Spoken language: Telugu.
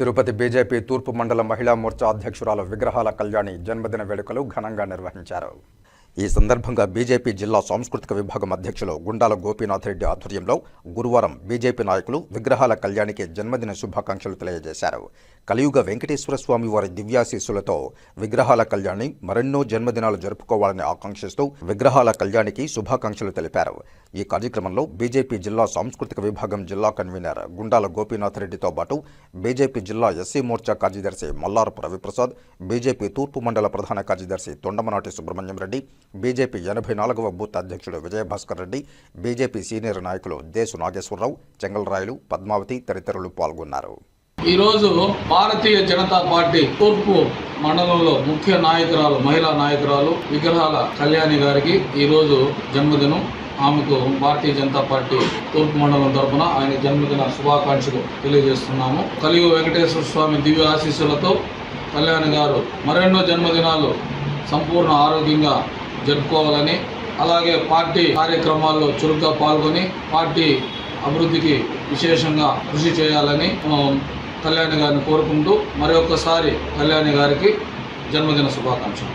తిరుపతి బీజేపీ తూర్పు మండల మహిళా మోర్చా అధ్యక్షురాలు విగ్రహాల కళ్యాణి జన్మదిన వేడుకలు ఘనంగా నిర్వహించారు. ఈ సందర్భంగా బీజేపీ జిల్లా సాంస్కృతిక విభాగం అధ్యక్షులు గుండాల గోపీనాథ్ రెడ్డి ఆధ్వర్యంలో గురువారం బీజేపీ నాయకులు విగ్రహాల కళ్యాణికి జన్మదిన శుభాకాంక్షలు తెలియజేశారు. కలియుగ వెంకటేశ్వర స్వామి వారి దివ్యాశీస్సులతో విగ్రహాల కళ్యాణి మరెన్నో జన్మదినాలు జరుపుకోవాలని ఆకాంక్షిస్తూ విగ్రహాల కళ్యాణికి శుభాకాంక్షలు తెలిపారు. ఈ కార్యక్రమంలో బీజేపీ జిల్లా సాంస్కృతిక విభాగం జిల్లా కన్వీనర్ గుండాల గోపీనాథ్ రెడ్డితో పాటు బీజేపీ జిల్లా ఎస్సీ మోర్చా కార్యదర్శి మల్లారపు రవిప్రసాద్ బీజేపీ తూర్పు మండల ప్రధాన కార్యదర్శి తొండమనాటి సుబ్రహ్మణ్యం రెడ్డి బీజేపీ ఎనభై నాలుగవ బూత్ అధ్యక్షుడు విజయభాస్కర్ రెడ్డి బీజేపీ సీనియర్ నాయకులు దేశు నాగేశ్వరరావు చెంగల్రాయలు పద్మావతి తదితరులు పాల్గొన్నారు. ఈరోజు భారతీయ జనతా పార్టీ తూర్పు మండలంలో ముఖ్య నాయకురాలు మహిళా నాయకురాలు విగ్రహాల కళ్యాణి గారికి ఈరోజు జన్మదినం. ఆమెకు భారతీయ జనతా పార్టీ తూర్పు మండలం తరఫున ఆయన జన్మదిన శుభాకాంక్షలు తెలియజేస్తున్నాము. కలియుగ వెంకటేశ్వర స్వామి దివ్య ఆశీస్సులతో కళ్యాణి గారు మరెన్నో జన్మదినాలు సంపూర్ణ ఆరోగ్యంగా జరుపుకోవాలని అలాగే పార్టీ కార్యక్రమాల్లో చురుగ్గా పాల్గొని పార్టీ అభివృద్ధికి విశేషంగా కృషి చేయాలని కళ్యాణి గారిని కోరుకుంటూ మరొకసారి కళ్యాణి గారికి జన్మదిన శుభాకాంక్షలు.